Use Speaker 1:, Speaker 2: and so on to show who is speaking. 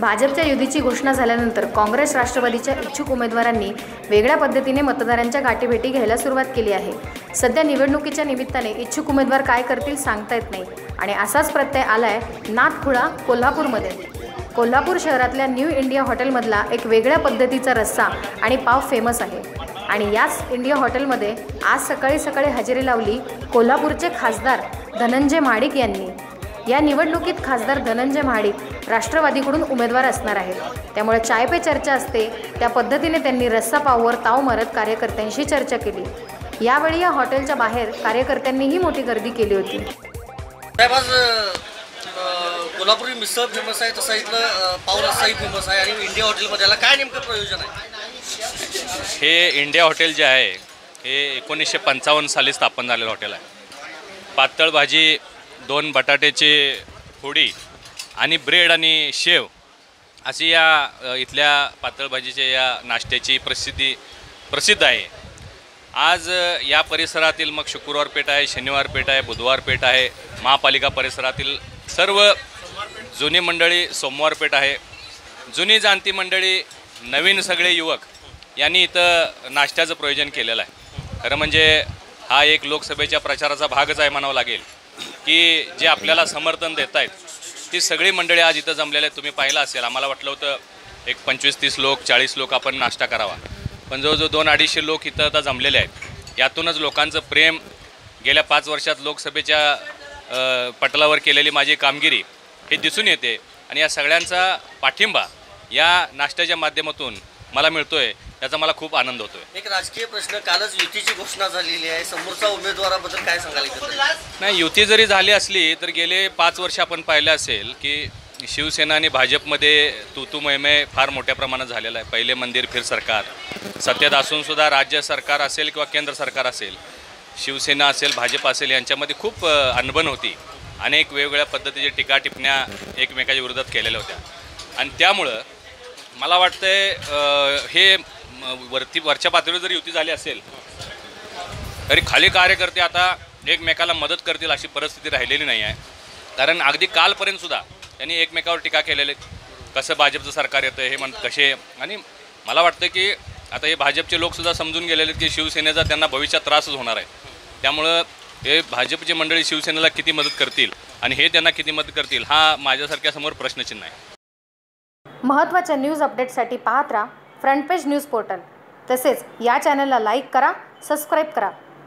Speaker 1: भाजपच्या युतीची घोषणा झाल्यानंतर काँग्रेस राष्ट्रवादीच्या इच्छुक उमेदवारांनी वेगळ्या पद्धतीने मतदारांच्या गाठीभेटी घ्यायला सुरुवात केली आहे. सध्या निवडणुकीच्या निमित्ताने इच्छुक उमेदवार काय करतील सांगता येत नाही आणि असाच प्रत्यय आलाय नाथखुळा कोल्हापूरमध्ये. कोल्हापूर शहरातल्या न्यू इंडिया हॉटेलमधला एक वेगळ्या पद्धतीचा रस्सा आणि पाव फेमस आहे. आणि याच इंडिया हॉटेलमध्ये आज सकाळी सकाळी हजेरी लावली कोल्हापूरचे खासदार धनंजय माडिक यांनी. या निवडणुकीत खासदार धनंजय महाडिक राष्ट्रवादीकडून उमेदवार असणार आहेत. त्यामुळे चाय पे चर्चा असते. त्या पद्धतीने त्यांनी रस्सा पाववर ताव मारत कार्यकर्त्यांशी चर्चा केली. यावेळी या हॉटेलच्या बाहेर कार्यकर्त्यांनीही मोठी गर्दी केली होती.
Speaker 2: साहेब आज अ, कोल्हापुरी मिसळ फेमस आहे तसं इथलं अ, पाव रस्साही फेमस आहे आणि इंडिया हॉटेलमध्ये याला काय नेमकं प्रयोजन आहे?
Speaker 3: हे इंडिया हॉटेल जे आहे हे एकोणीसशे पंचावन्न साली स्थापन झालेलं हॉटेल आहे. पातळ भाजी दोन बटाट्याची फोडी आणि ब्रेड आणि शेव अशी या इथल्या पातळभाजीच्या या नाश्त्याची प्रसिद्धी प्रसिद्ध आहे. आज या परिसरातील मग शुक्रवार पेठ आहे शनिवार पेठ आहे बुधवार पेठ आहे महापालिका परिसरातील सर्व जुनी मंडळी सोमवार पेठ आहे. जुनी जाणती मंडळी नवीन सगळे युवक यांनी इथं नाश्त्याचं प्रयोजन केलेलं आहे. खरं म्हणजे हा एक लोकसभेच्या प्रचाराचा भागच आहे म्हणावं लागेल. की जे आपल्याला समर्थन देत आहेत ती सगळी मंडळी आज इथं जमलेले आहेत. तुम्ही पाहिलं असेल. आम्हाला वाटलं होतं एक पंचवीस तीस लोक चाळीस लोक आपण नाश्ता करावा. पण जवळजवळ दोन अडीचशे लोक इथं आता जमलेले आहेत. यातूनच लोकांचं प्रेम गेल्या पाच वर्षात लोकसभेच्या पटलावर केलेली माझी कामगिरी हे दिसून येते. आणि या सगळ्यांचा पाठिंबा या नाश्त्याच्या माध्यमातून मला मिळतो आहे याचा मला खूप आनंद होतोय.
Speaker 2: एक राजकीय प्रश्न कालच युतीची घोषणा झालेली आहे. समोरच्या उमेदवाराबद्दल काय एकंदरीत?
Speaker 3: नाही युती जरी झाली असली तर गेले पाच वर्ष आपण पाहिलं असेल की शिवसेना आणि भाजपमध्ये तू मैमे फार मोठ्या प्रमाणात झालेलं आहे. पहिले मंदिर फिर सरकार. सत्तेत असून सुद्धा राज्य सरकार असेल किंवा केंद्र सरकार असेल शिवसेना असेल भाजप असेल यांच्यामध्ये खूप अनबन होती. अनेक वेगवेगळ्या पद्धतीच्या टीका टिप्पण्या एकमेकाच्या विरोधात केलेल्या होत्या. आणि त्यामुळं मला वाटतंय हे वरती वरच्या पातळीवर जर युती झाली असेल तरी खाली कार्यकर्ते आता एकमेकाला मदत करतील अशी परिस्थिती राहिलेली नाही आहे. कारण अगदी कालपर्यंत सुद्धा त्यांनी एकमेकावर टीका केलेले कसं भाजपचं सरकार येतं हे म्हण कसे आणि मला वाटतं की आता हे भाजपचे लोकसुद्धा समजून गेलेले आहेत की शिवसेनेचा त्यांना भविष्यात त्रासच होणार आहे. त्यामुळं हे भाजपचे मंडळी शिवसेनेला किती मदत करतील आणि हे त्यांना किती मदत करतील हा माझ्यासारख्यासमोर प्रश्नचिन्ह आहे.
Speaker 1: महत्त्वाच्या न्यूज अपडेटसाठी पाहत राहा. Front page news portal. तसेच या चॅनलला लाईक करा सबस्क्राईब करा.